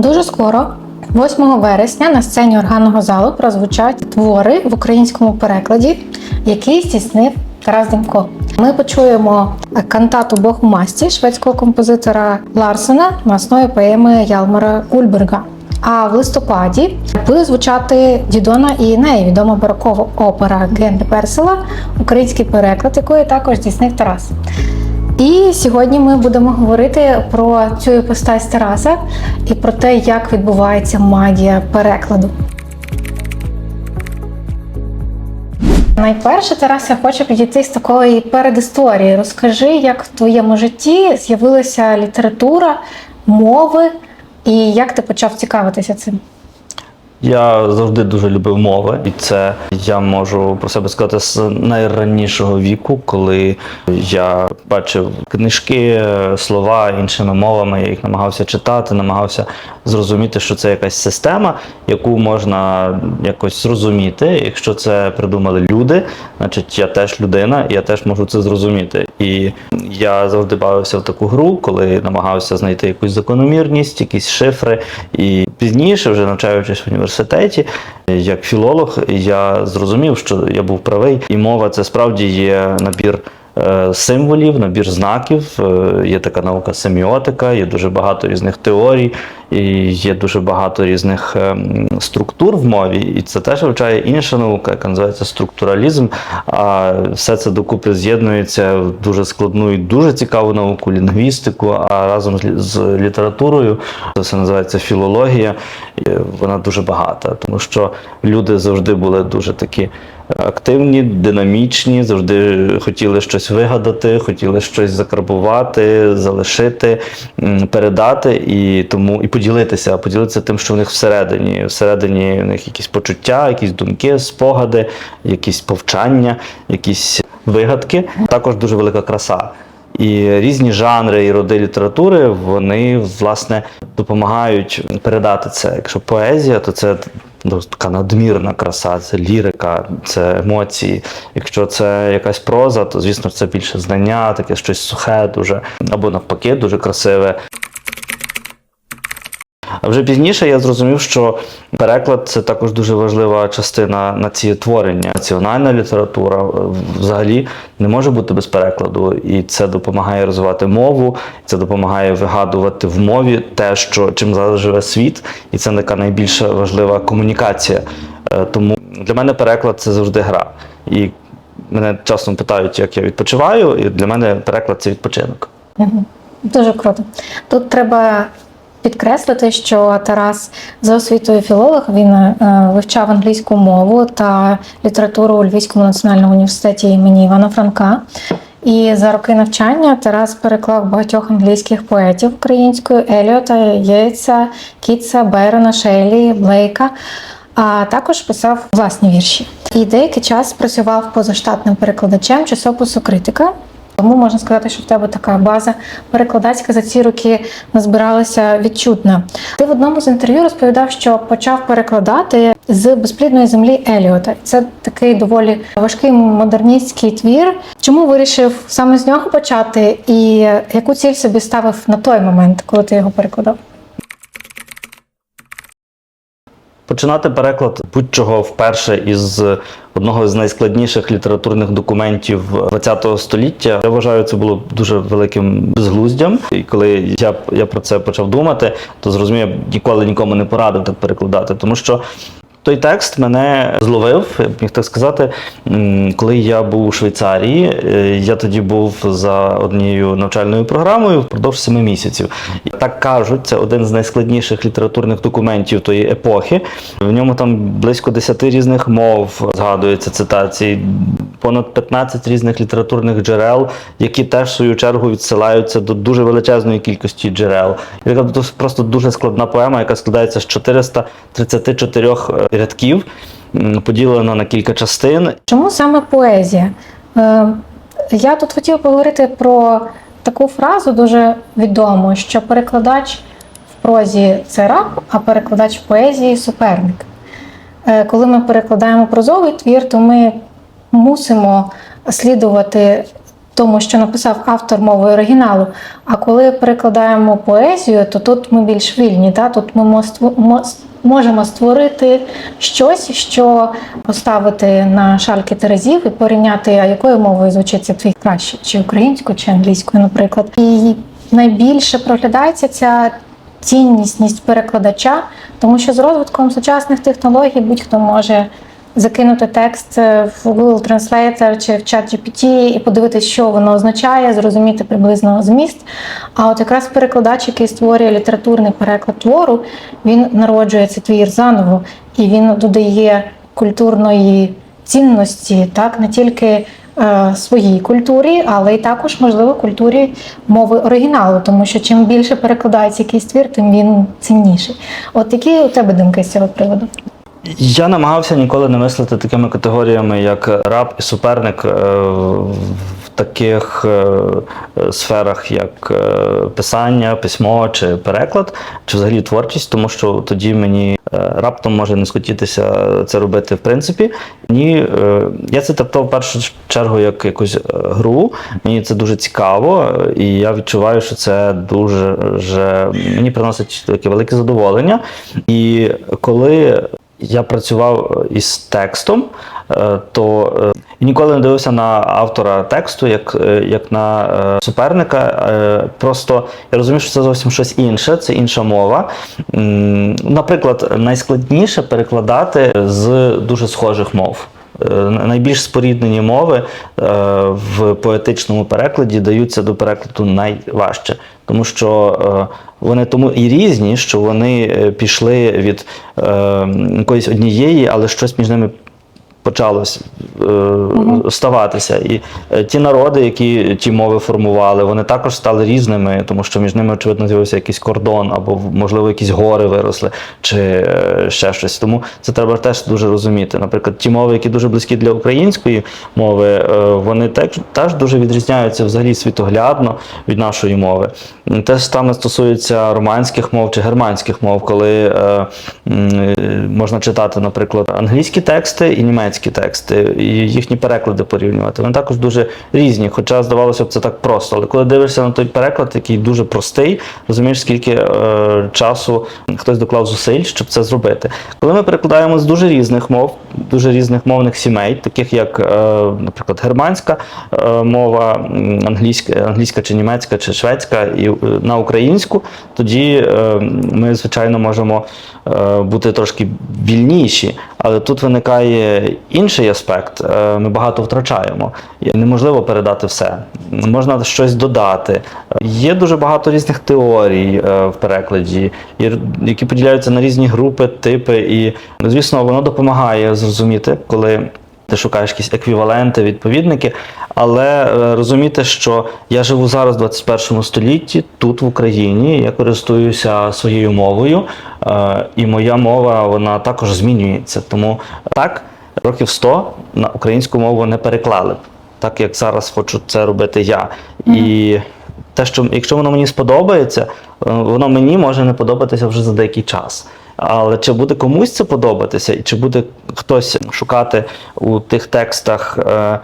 Дуже скоро, 8 вересня, на сцені органного залу прозвучать твори в українському перекладі, який здійснив Тарас Демко. Ми почуємо кантату Бог у масті шведського композитора Ларсена на основі поеми Ялмара Ульберга. А в листопаді буде звучати Дідона і неї відома барокова опера Генрі Персела, український переклад якої також здійснив Тарас. І сьогодні ми будемо говорити про цю іпостась Тараса і про те, як відбувається магія перекладу. Найперше, Тарас, я хочу підійти з такої передісторії. Розкажи, як в твоєму житті з'явилася література, мови, і як ти почав цікавитися цим? Я завжди дуже любив мови, і це я можу про себе сказати з найраннішого віку, коли я бачив книжки, слова іншими мовами. Я їх намагався читати, намагався зрозуміти, що це якась система, яку можна якось зрозуміти. Якщо це придумали люди, значить я теж людина, і я теж можу це зрозуміти. І я завжди бавився в таку гру, коли намагався знайти якусь закономірність, якісь шифри. І пізніше, вже навчаючись в університеті, як філолог, я зрозумів, що я був правий, і мова це справді є набір. Е, Символів, набір знаків, Е, є така наука семіотика, є дуже багато різних теорій, і є дуже багато різних ем, структур в мові, і це теж вивчає інша наука, яка називається структуралізм. А все це докупи з'єднується в дуже складну і дуже цікаву науку, лінгвістику, а разом з літературою це все називається філологія. Вона дуже багата, тому що люди завжди були дуже такі активні, динамічні, завжди хотіли щось вигадати, хотіли щось закарбувати, залишити, передати і тому і поділитися, поділитися тим, що в них всередині. Всередині в них якісь почуття, якісь думки, спогади, якісь повчання, якісь вигадки. Також дуже велика краса. І різні жанри і роди літератури вони власне допомагають передати це. Якщо поезія, то це така надмірна краса, це лірика, це емоції. Якщо це якась проза, то звісно це більше знання, таке щось сухе, дуже або навпаки, дуже красиве. А вже пізніше я зрозумів, що переклад це також дуже важлива частина націєтворення. Національна література е, взагалі не може бути без перекладу, і це допомагає розвивати мову, це допомагає вигадувати в мові те, що чим зараз живе світ, і це така найбільша важлива комунікація. Е, Тому для мене переклад це завжди гра. І мене часом питають, як я відпочиваю, і для мене переклад це відпочинок. Дуже круто. Тут треба підкреслити, що Тарас за освітою філолог він е, вивчав англійську мову та літературу у Львівському національному університеті імені Івана Франка. І за роки навчання Тарас переклав багатьох англійських поетів українською Еліота, Єйца, Кітса, Байрона, Шейлі, Блейка. А також писав власні вірші. І деякий час працював позаштатним перекладачем часопису Критика. Тому можна сказати, що в тебе така база перекладацька за ці роки назбиралася відчутна. Ти в одному з інтерв'ю розповідав, що почав перекладати з безплідної землі Еліота. Це такий доволі важкий модерністський твір. Чому вирішив саме з нього почати, і яку ціль собі ставив на той момент, коли ти його перекладав? Починати переклад будь-чого вперше із одного з найскладніших літературних документів ХХ століття. Я вважаю, це було дуже великим безглуздям. І коли я, я про це почав думати, то зрозумів, я ніколи нікому не порадив так перекладати, тому що. Той текст мене зловив, міг так сказати, коли я був у Швейцарії. Е, Я тоді був за однією навчальною програмою впродовж семи місяців. Так кажуть, це один з найскладніших літературних документів тої епохи. В ньому там близько 10 різних мов згадується цитацій, понад 15 різних літературних джерел, які теж в свою чергу відсилаються до дуже величезної кількості джерел. Така просто дуже складна поема, яка складається з 434 рядків, поділена на кілька частин. Чому саме поезія? Е, я тут хотіла поговорити про таку фразу дуже відому, що перекладач в прозі це раб, а перекладач в поезії суперник. Е, коли ми перекладаємо прозовий твір, то ми мусимо слідувати тому, що написав автор мовою оригіналу. А коли перекладаємо поезію, то тут ми більш вільні. Та? Тут ми мо- можемо створити щось, що поставити на шальки терезів і порівняти, а якою мовою звучить це твій краще, чи українською, чи англійською, наприклад. І найбільше проглядається ця ціннісність перекладача, тому що з розвитком сучасних технологій будь-хто може закинути текст в Google Translator чи в ChatGPT і подивитися, що воно означає, зрозуміти приблизно зміст. А от якраз перекладач, який створює літературний переклад твору, він народжує цей твір заново і він додає культурної цінності, так не тільки е, своїй культурі, але й також, можливо, культурі мови оригіналу, тому що чим більше перекладається якийсь твір, тим він цінніший. От які у тебе думки з цього приводу? Я намагався ніколи не мислити такими категоріями, як раб і суперник е, в таких е, сферах, як е, писання, письмо чи переклад, чи взагалі творчість, тому що тоді мені раптом може не схотітися це робити в принципі. Ні, я це трактував в першу чергу як якусь гру. Мені це дуже цікаво, і я відчуваю, що це дуже мені приносить таке велике задоволення. І коли я працював е, із текстом, е, то е, ніколи не дивився на автора тексту як, як на суперника. Просто я розумію, що це зовсім щось інше, це інша мова. Наприклад, найскладніше перекладати з дуже схожих мов. Е, Найбільш споріднені мови е, в поетичному перекладі даються до перекладу найважче, тому що е, вони тому і різні, що вони пішли від якоїсь однієї, але щось між ними почалось е, ставатися. І е, ті народи, які ті мови формували, вони також стали різними, тому що між ними, очевидно, з'явився якийсь кордон, або, можливо, якісь гори виросли, чи е, ще щось. Тому це треба теж дуже розуміти. Наприклад, ті мови, які дуже близькі для української мови, е, вони теж, теж дуже відрізняються взагалі світоглядно від нашої мови. Те саме стосується романських мов чи германських мов, коли е, е, можна читати, наприклад, англійські тексти і німецькі тексти, і їхні переклади порівнювати. Вони також дуже різні, хоча здавалося б, це так просто. Але коли дивишся на той переклад, який дуже простий, розумієш, скільки е, часу хтось доклав зусиль, щоб це зробити. Коли ми перекладаємо з дуже різних мов, дуже різних мовних сімей, таких як, е, наприклад, германська е, мова, англійська, англійська чи німецька, чи шведська, і е, на українську, тоді е, ми, звичайно, можемо е, бути трошки вільніші. Але тут виникає інший аспект. Е, Ми багато втрачаємо. Неможливо передати все. Можна щось додати. Є дуже багато різних теорій е, в перекладі, які поділяються на різні групи, типи. І, звісно, воно допомагає зрозуміти, коли ти шукаєш якісь еквіваленти, відповідники, але е, розуміти, що я живу зараз в 21 столітті, тут в Україні, я користуюся своєю мовою, і моя мова вона також змінюється. Тому так, років 100 на українську мову не переклали б, так як зараз хочу це робити я. І те, що якщо воно мені сподобається, е, воно мені може не подобатися вже за деякий час. Але чи буде комусь це подобатися, і чи буде хтось шукати у тих текстах е, е,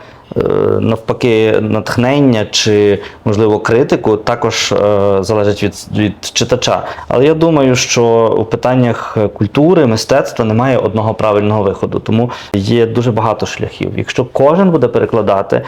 навпаки натхнення чи, можливо, критику, також е, залежить від, від читача. Але я думаю, що у питаннях культури, мистецтва немає одного правильного виходу, тому є дуже багато шляхів. Якщо кожен буде перекладати,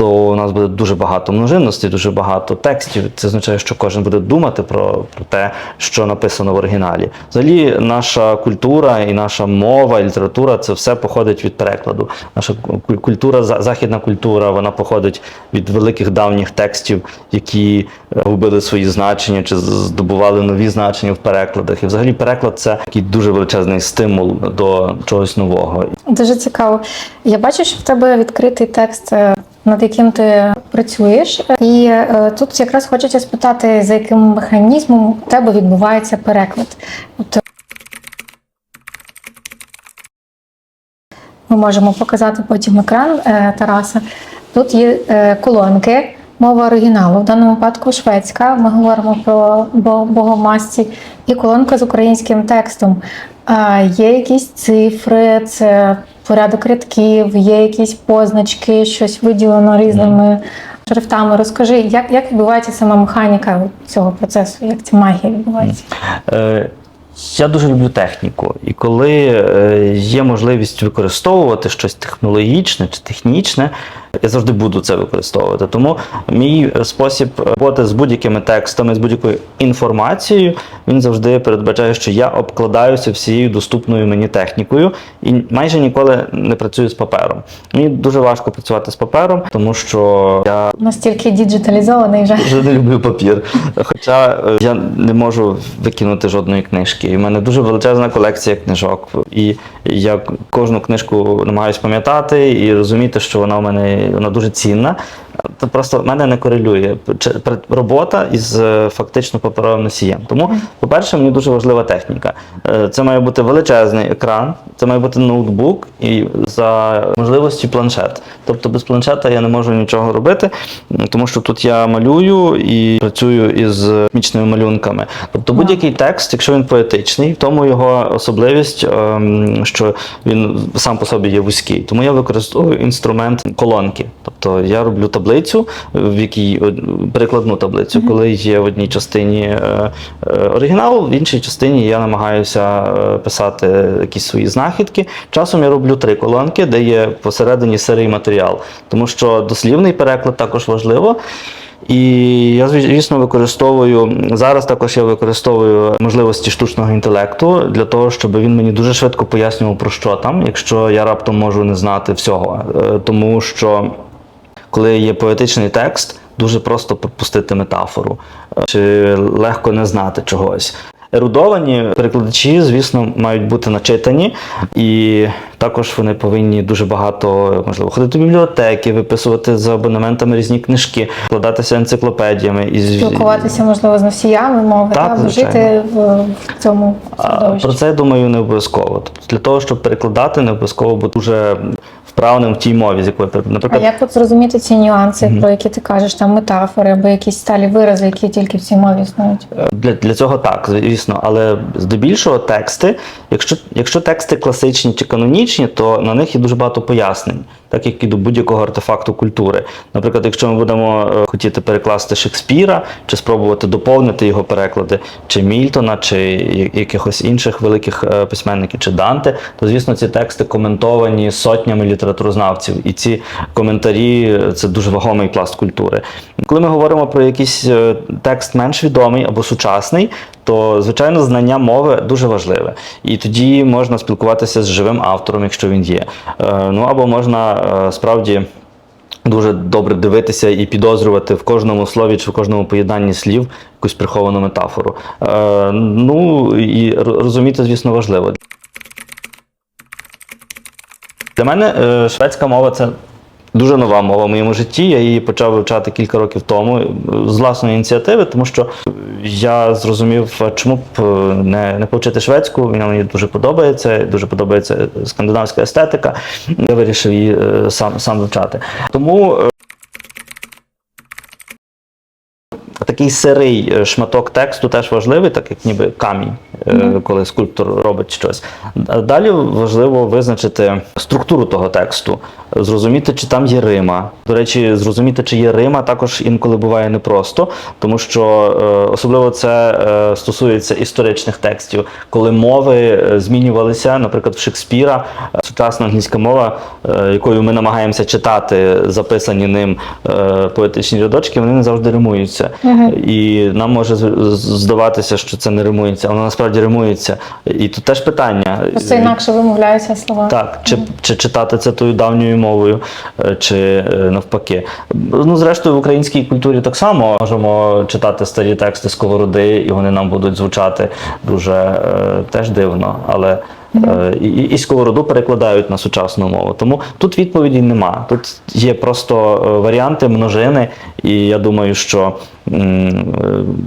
то у нас буде дуже багато множинності, дуже багато текстів. Це означає, що кожен буде думати про, про те, що написано в оригіналі. Взагалі, наша культура і наша мова, і література це все походить від перекладу. Наша куль- культура, за- західна культура, вона походить від великих давніх текстів, які е, губили свої значення чи здобували нові значення в перекладах. І взагалі переклад це такий дуже величезний стимул до чогось нового. Дуже цікаво. Я бачу, що в тебе відкритий текст, е, над яким ти працюєш. І е, тут якраз хочеться спитати, за яким механізмом у тебе відбувається переклад. Е, ми можемо показати потім екран е, Тараса. Тут є е, колонки. Мова оригіналу, в даному випадку шведська. Ми говоримо про бо- богомасті, і колонка з українським текстом. А, є якісь цифри, це порядок рядків, є якісь позначки, щось виділено різними шрифтами. Розкажи, як, як відбувається сама механіка цього процесу, як ця магія відбувається? Е, Я дуже люблю техніку, і коли е, є можливість використовувати щось технологічне чи технічне, я завжди буду це використовувати. Тому мій спосіб роботи з будь-якими текстами, з будь-якою інформацією, він завжди передбачає, що я обкладаюся всією доступною мені технікою і майже ніколи не працюю з папером. Мені дуже важко працювати з папером, тому що я Настільки діджиталізований вже. Дуже не люблю папір. Хоча е, я не можу викинути жодної книжки. І в мене дуже величезна колекція книжок. І я кожну книжку намагаюся пам'ятати і розуміти, що вона в мене вона дуже цінна. Це просто в мене не корелює робота із е, фактично паперовим носієм. Тому, по-перше, мені дуже важлива техніка. Е, Це має бути величезний екран, це має бути ноутбук і за можливості планшет. Тобто без планшета я не можу нічого робити, тому що тут я малюю і працюю із мічними малюнками. Тобто будь-який текст, якщо він поетичний, в тому його особливість, ем, що він сам по собі є вузький. Тому я використовую інструмент колонки. Тобто я роблю таблицю, в якій е, перекладну таблицю, коли є в одній частині е, е, оригінал, в іншій частині я намагаюся писати якісь свої знахідки. Часом я роблю три колонки, де є посередині сирий матеріал, тому що дослівний переклад також важливо. І я звісно використовую зараз. Також я використовую можливості штучного інтелекту для того, щоб він мені дуже швидко пояснював про що там, якщо я раптом можу не знати всього. Тому що коли є поетичний текст, дуже просто пропустити метафору е, чи легко не знати чогось. Ерудовані перекладачі, звісно, мають бути начитані, і також вони повинні дуже багато можливо ходити в бібліотеки, виписувати за абонементами різні книжки, вкладатися енциклопедіями і Спілкуватися, можливо, з носіями мови, Так, та, звичайно. жити в, в цьому середовищі. Про це я думаю не обов'язково. Тобто для того, щоб перекладати, не обов'язково бути дуже вправним в тій мові, з якою наприклад. А як от зрозуміти ці нюанси, про які ти кажеш, там метафори або якісь сталі вирази, які тільки в цій мові існують? Для, для цього так, звісно, але здебільшого тексти, якщо, якщо тексти класичні чи канонічні, то на них є дуже багато пояснень, так як і до будь-якого артефакту культури. Наприклад, якщо ми будемо е, хотіти перекласти Шекспіра, чи спробувати доповнити його переклади, чи Мільтона, чи якихось інших великих е, письменників, чи Данте, то звісно ці тексти коментовані сотнями літературознавців, і ці коментарі е, це дуже вагомий пласт культури. Коли ми говоримо про якийсь текст менш відомий або сучасний, то звичайно знання мови дуже важливе. І тоді можна спілкуватися з живим автором, якщо він є. Е, Ну або можна е, справді. Дуже добре дивитися і підозрювати в кожному слові чи в кожному поєднанні слів якусь приховану метафору. Е, ну і розуміти, звісно, важливо. Для мене е, шведська мова це дуже нова мова в моєму житті. Я її почав вивчати кілька років тому е, з власної ініціативи, тому що я зрозумів, чому б е, не, не повчити шведську. Вона мені дуже подобається, дуже подобається скандинавська естетика. Я вирішив її е, сам, сам вивчати. Тому е, Такий сирий е, шматок тексту теж важливий, так як ніби камінь, е, коли скульптор робить щось. Далі важливо визначити структуру того тексту, зрозуміти, чи там є Рима. До речі, зрозуміти, чи є Рима, також інколи буває непросто, тому що е, особливо це е, стосується історичних текстів, коли мови е, змінювалися, наприклад, в Шекспіра сучасна англійська мова, якою ми намагаємося читати записані ним поетичні рядочки, вони не завжди римуються. І нам може здаватися, що це не римується, воно насправді римується. І тут теж питання. Просто інакше вимовляються слова. Так, чи, чи читати це тою давньою мовою, е, чи е, навпаки. Ну, зрештою, в українській культурі так само можемо читати старі тексти сковороди, і вони нам будуть звучати дуже е, теж дивно. Але і, і сковороду перекладають на сучасну мову. Тому тут відповіді нема. Тут є просто е, варіанти множини, і я думаю, що е,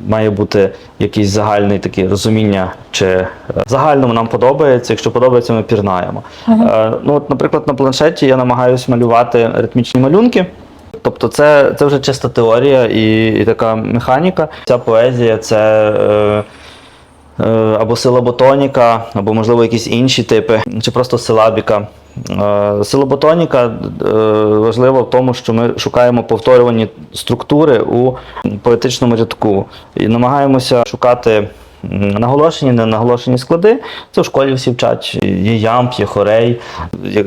має бути якийсь загальний таке розуміння, чи е, загальному нам подобається. Якщо подобається, ми пірнаємо. Е, Ну, от, наприклад, на планшеті я намагаюся малювати ритмічні малюнки. Тобто, це, це вже чиста теорія і, і така механіка. Ця поезія це. Е, е, або силаботоніка, або, можливо, якісь інші типи, чи просто силабіка. Е, Силоботоніка е, важлива в тому, що ми шукаємо повторювані структури у поетичному рядку і намагаємося шукати наголошені, не наголошені склади. Це в школі всі вчать. Є ямб, є хорей.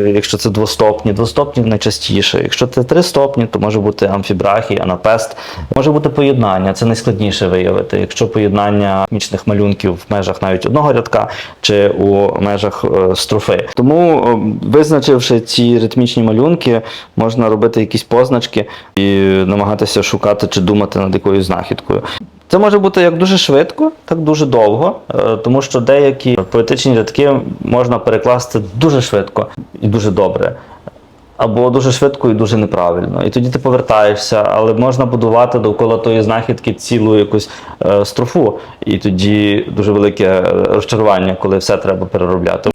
Якщо це двостопні, двостопні найчастіше. Якщо це три стопні, то може бути амфібрахій, анапест. Може бути поєднання, це найскладніше виявити. Якщо поєднання мічних малюнків в межах навіть одного рядка чи у межах е, строфи. Тому, е, визначивши ці ритмічні малюнки, можна робити якісь позначки і намагатися шукати чи думати над якоюсь знахідкою. Це може бути як дуже швидко, так дуже довго, е, тому що деякі поетичні рядки можна перекласти дуже швидко і дуже добре. Або дуже швидко і дуже неправильно. І тоді ти повертаєшся, але можна будувати довкола тої знахідки цілу якусь е, строфу. І тоді дуже велике е, розчарування, коли все треба переробляти.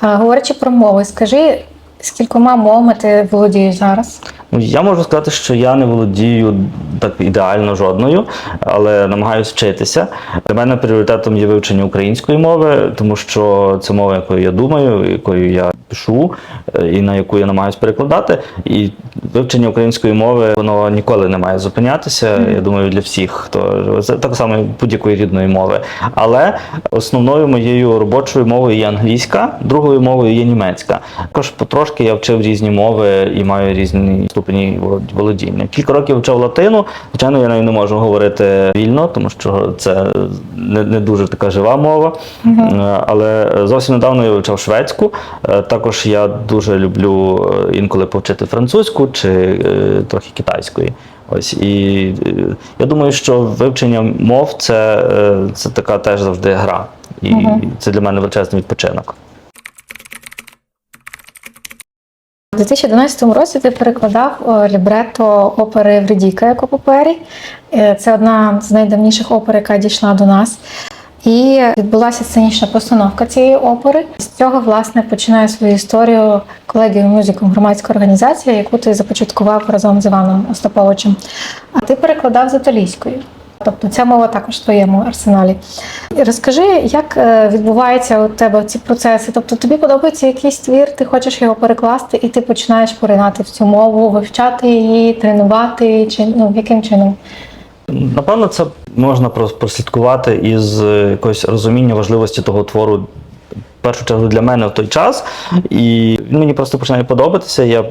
Говорячи про мови, скажи, скількома мовами ти володієш зараз? Ну, Я можу сказати, що я не володію так ідеально жодною, але намагаюся вчитися. Для мене пріоритетом є вивчення української мови, тому що це мова, якою я думаю, якою я пишу, е, і на яку я намагаюся перекладати. І вивчення української мови воно ніколи не має зупинятися. Я думаю, для всіх, хто. Це так само будь-якої рідної мови. Але основною моєю робочою мовою є англійська, другою мовою є німецька. Також потрошки я вчив різні мови і маю різні ступені володіння. Кілька років вчив латину. Звичайно, я нею не можу говорити вільно, тому що це не, не дуже така жива мова. Е, Але зовсім недавно я вивчав шведську. Е, Також я дуже люблю е, інколи повчити французьку чи е, трохи китайської. Ось і е, я думаю, що вивчення мов це, це така теж завжди гра. І Мгм. це для мене величезний відпочинок. У 2011 році ти перекладав о, лібрето опери Вредіка як папері. Е, Це одна з найдавніших опер, яка дійшла до нас. І відбулася сценічна постановка цієї опери. З цього, власне, починає свою історію колегію мюзиком громадська організація, яку ти започаткував разом з Іваном Остаповичем. А ти перекладав з італійської. Тобто ця мова також в твоєму арсеналі. Розкажи, як е, відбуваються у тебе ці процеси? Тобто тобі подобається якийсь твір, ти хочеш його перекласти, і ти починаєш поринати в цю мову, вивчати її, тренувати, чи ну яким чином? Напевно, це можна прос- прослідкувати із е, якогось розуміння важливості того твору. В першу чергу для мене в той час, і він мені просто починає подобатися. Я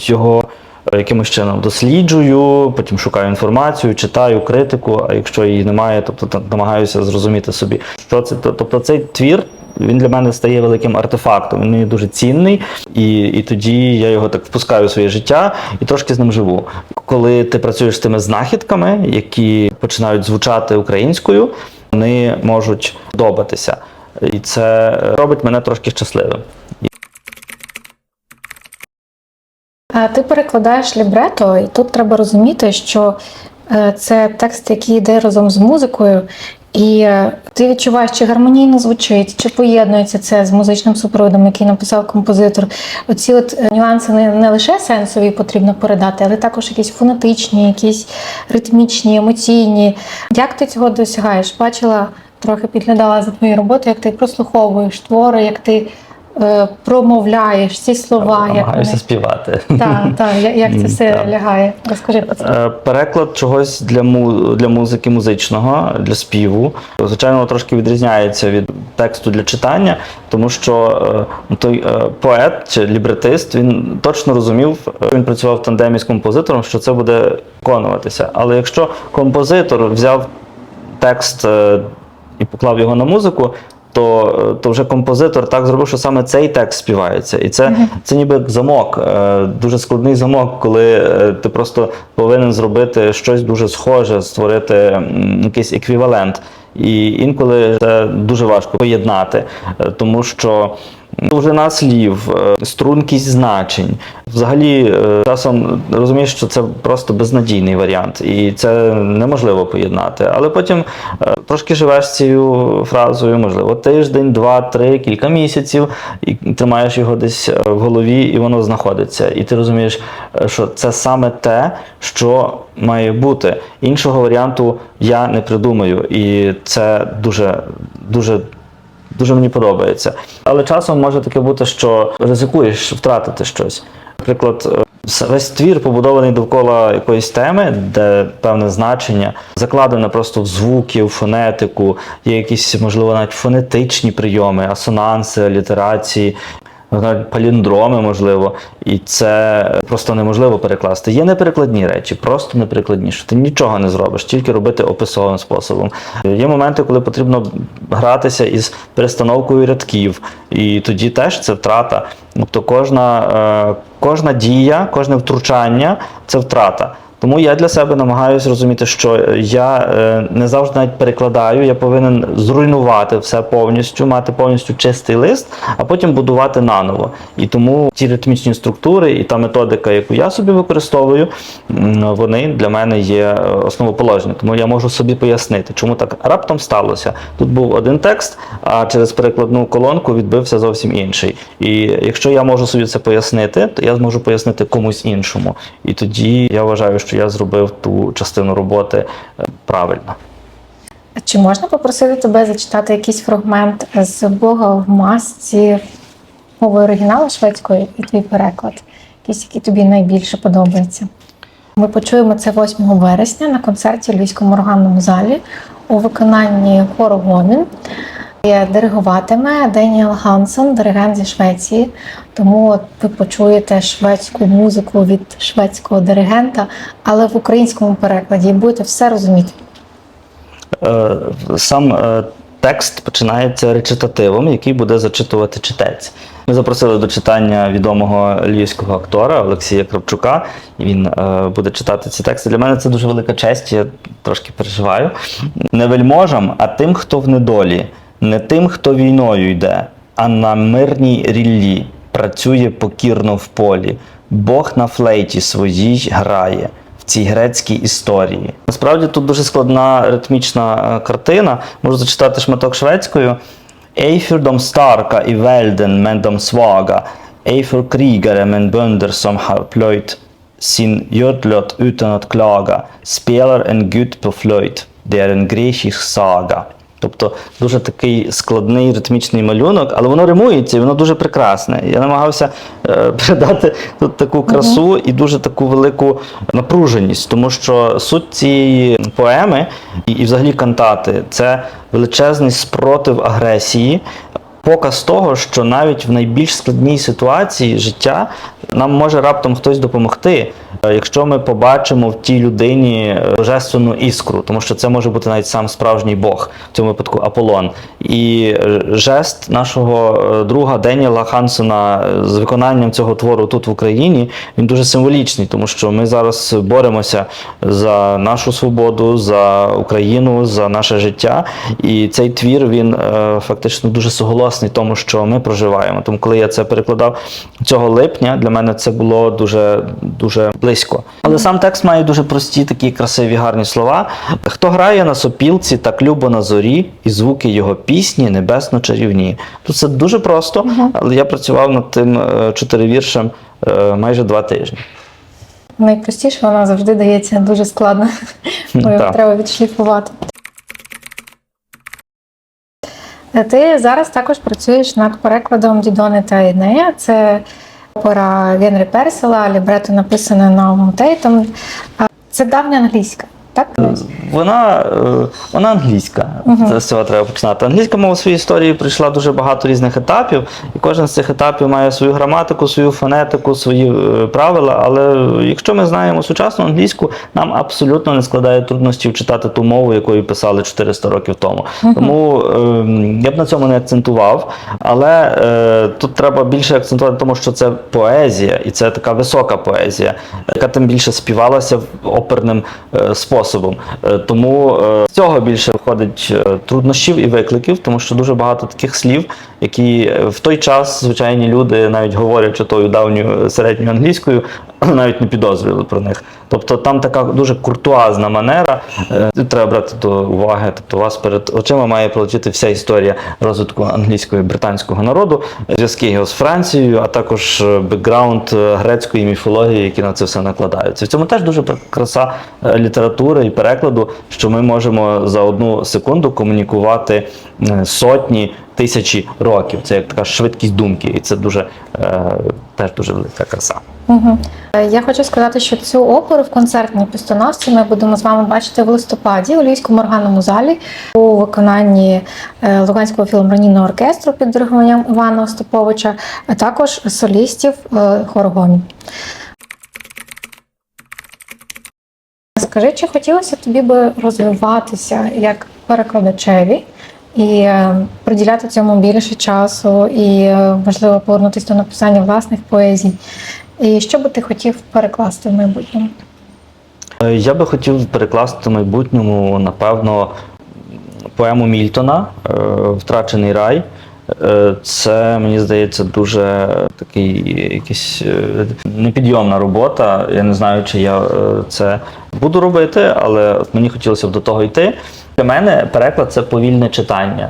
його е, якимось чином досліджую, потім шукаю інформацію, читаю критику. А якщо її немає, тобто намагаюся зрозуміти собі, що це. Тобто цей твір він для мене стає великим артефактом. Він мені дуже цінний, і, і тоді я його так впускаю у своє життя і трошки з ним живу. Коли ти працюєш з тими знахідками, які починають звучати українською, вони можуть подобатися. І це робить мене трошки щасливим. Ти перекладаєш лібрето, і тут треба розуміти, що е, це текст, який йде разом з музикою, і е, ти відчуваєш, чи гармонійно звучить, чи поєднується це з музичним супроводом, який написав композитор. Оці от е, нюанси не, не лише сенсові потрібно передати, але також якісь фонетичні, якісь ритмічні, емоційні. Як ти цього досягаєш? Бачила, трохи підглядала за твою роботу, як ти прослуховуєш твори, як ти промовляєш ці слова, Намагаюся співати. так, так, як це все Так. лягає? Розкажи про це. Е, Переклад чогось для му для музики музичного, для співу, звичайно, трошки відрізняється від тексту для читання, тому що е, той е, поет чи лібретист він точно розумів, е, він працював в тандемі з композитором, що це буде виконуватися. Але якщо композитор взяв текст е, і поклав його на музику. То, то вже композитор так зробив, що саме цей текст співається. І це, це ніби замок, е, дуже складний замок, коли е, ти просто повинен зробити щось дуже схоже, створити якийсь еквівалент. І інколи це дуже важко поєднати, е, тому що довжина слів, е, стрункість значень. Взагалі, е, часом розумієш, що це просто безнадійний варіант, і це неможливо поєднати. Але потім е, трошки живеш цією фразою, можливо, тиждень, два, три, кілька місяців, і тримаєш його десь в голові, і воно знаходиться. І ти розумієш, що це саме те, що має бути. Іншого варіанту я не придумаю. І це дуже, дуже дуже мені подобається. Але часом може таке бути, що ризикуєш втратити щось. Наприклад, е, весь твір побудований довкола якоїсь теми, де певне значення закладене просто в звуки, в фонетику, є якісь, можливо, навіть фонетичні прийоми, асонанси, алітерації. Паліндроми, можливо, і це просто неможливо перекласти. Є неперекладні речі, просто неперекладні, що ти нічого не зробиш, тільки робити описовим способом. Є моменти, коли потрібно гратися із перестановкою рядків, і тоді теж це втрата. Тобто кожна, е, кожна дія, кожне втручання це втрата. Тому я для себе намагаюся розуміти, що я е, не завжди навіть перекладаю, я повинен зруйнувати все повністю, мати повністю чистий лист, а потім будувати наново. І тому ті ритмічні структури і та методика, яку я собі використовую, вони для мене є е, основоположні. Тому я можу собі пояснити, чому так раптом сталося. Тут був один текст, а через перекладну колонку відбився зовсім інший. І якщо я можу собі це пояснити, то я зможу пояснити комусь іншому. І тоді я вважаю, що я зробив ту частину роботи е, правильно. Чи можна попросити тебе зачитати якийсь фрагмент з Бога в масці мовою оригіналу шведської і твій переклад, якийсь, який тобі найбільше подобається? Ми почуємо це 8 вересня на концерті у Львівському органному залі у виконанні хору Гомін. Диригуватиме Деніел Хансон, диригент зі Швеції. Тому ви почуєте шведську музику від шведського диригента, але в українському перекладі будете все розуміти. Е, Сам е, текст починається речитативом, який буде зачитувати читець. Ми запросили до читання відомого львівського актора Олексія Кравчука, і він е, буде читати ці тексти. Для мене це дуже велика честь, я трошки переживаю. Не вельможам, а тим, хто в недолі, не тим, хто війною йде, а на мирній ріллі працює покірно в полі. Бог на флейті своїй грає в цій грецькій історії. Насправді тут дуже складна ритмічна е, картина. Можу зачитати шматок шведською. De starka i världen men de svaga, Eifur krigare men bönder som har plöjt sin gödlöt utan att klaga, spelar en gud Тобто дуже такий складний ритмічний малюнок, але воно римується і воно дуже прекрасне. Я намагався е, передати тут таку красу і дуже таку велику напруженість, тому що суть цієї поеми і, і взагалі кантати це величезний спротив агресії. Показ того, що навіть в найбільш складній ситуації життя нам може раптом хтось допомогти, якщо ми побачимо в тій людині е, божественну іскру, тому що це може бути навіть сам справжній Бог, в цьому випадку Аполлон. І е, жест нашого е, друга Деніела Хансона з виконанням цього твору тут в Україні він дуже символічний, тому що ми зараз боремося за нашу свободу, за Україну, за наше життя. І цей твір він фактично дуже суголосний тому, що ми проживаємо. Тому, коли я це перекладав цього липня, для мене це було дуже дуже близько. Але сам текст має дуже прості, такі красиві, гарні слова. Хто грає на сопілці, так любо на зорі, і звуки його пісні небесно чарівні. Тут це дуже просто, але я працював над тим е, чотиривіршем е, майже два тижні. Найпростіше вона завжди дається дуже складно, бо його треба відшліфувати. Ти зараз також працюєш над перекладом Дідони та Енея. Це опера Генрі Персела, лібрето написане Наумом Тейтом. Це давня англійська, так? Вона, е, вона англійська. Це з цього треба починати. Англійська мова в своїй історії пройшла дуже багато різних етапів, і кожен з цих етапів має свою граматику, свою фонетику, свої е, правила. Але якщо ми знаємо сучасну англійську, нам абсолютно не складає труднощів читати ту мову, якою писали 400 років тому. Тому е, я б на цьому не акцентував. Але е, тут треба більше акцентувати, тому що це поезія, і це така висока поезія, яка тим більше співалася оперним е, способом. Е, Тому е, з цього більше входить е, труднощів і викликів, тому що дуже багато таких слів, які в той час звичайні люди, навіть говорячи тою давньою середньою англійською, навіть не підозрювали про них. Тобто там така дуже куртуазна манера. Е, треба брати до уваги. Тобто, у вас перед очима має пролетіти вся історія розвитку англійського і британського народу, зв'язки його з Францією, а також е, бекграунд е, грецької міфології, які на це все накладаються. В цьому теж дуже краса літератури і перекладу, що ми можемо за одну секунду комунікувати сотні тисячі років. Це як така швидкість думки, і це дуже е, теж дуже велика краса. Угу. Я хочу сказати, що цю оперу в концертній постановці ми будемо з вами бачити в листопаді у Львівському органному залі у виконанні е, Луганського філармонійного оркестру під диригуванням Івана Остаповича, а також солістів е. Скажи, чи хотілося тобі би розвиватися як перекладачеві і е, приділяти цьому більше часу, і е, можливо повернутися до написання власних поезій? І що би ти хотів перекласти в майбутньому? Е, Я би хотів перекласти в майбутньому, напевно, поему Мільтона Втрачений рай. Це, мені здається, дуже такий якийсь непідйомна робота. Я не знаю, чи я це буду робити, але мені хотілося б до того йти. Для мене переклад це повільне читання.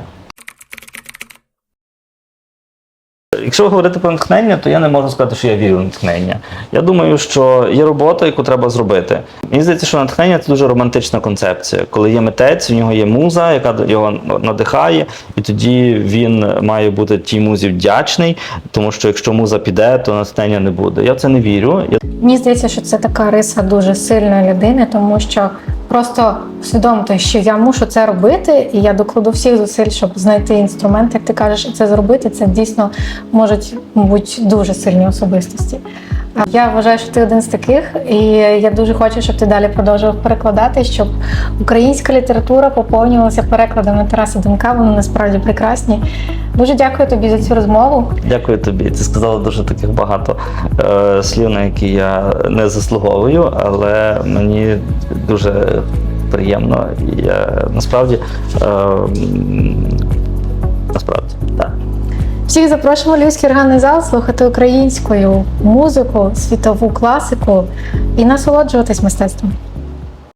Якщо говорити про натхнення, то я не можу сказати, що я вірю в натхнення. Я думаю, що є робота, яку треба зробити. Мені здається, що натхнення це дуже романтична концепція. Коли є митець, у нього є муза, яка його надихає, і тоді він має бути тій музі вдячний, тому що якщо муза піде, то натхнення не буде. Я в це не вірю. Мені здається, що це така риса дуже сильної людини, тому що просто усвідомити, що я мушу це робити, і я докладу всіх зусиль, щоб знайти інструмент, як ти кажеш, і це зробити. Це дійсно можуть бути дуже сильні особистості. Я вважаю, що ти один з таких, і я дуже хочу, щоб ти далі продовжував перекладати, щоб українська література поповнювалася перекладами Тараса Демка. Вони насправді прекрасні. Дуже дякую тобі за цю розмову. Дякую тобі. Ти сказала дуже таких багато е, слів, на які я не заслуговую, але мені дуже приємно. І я насправді е, насправді. Всіх запрошуємо Львівський органний зал слухати українською музику, світову класику і насолоджуватись мистецтвом.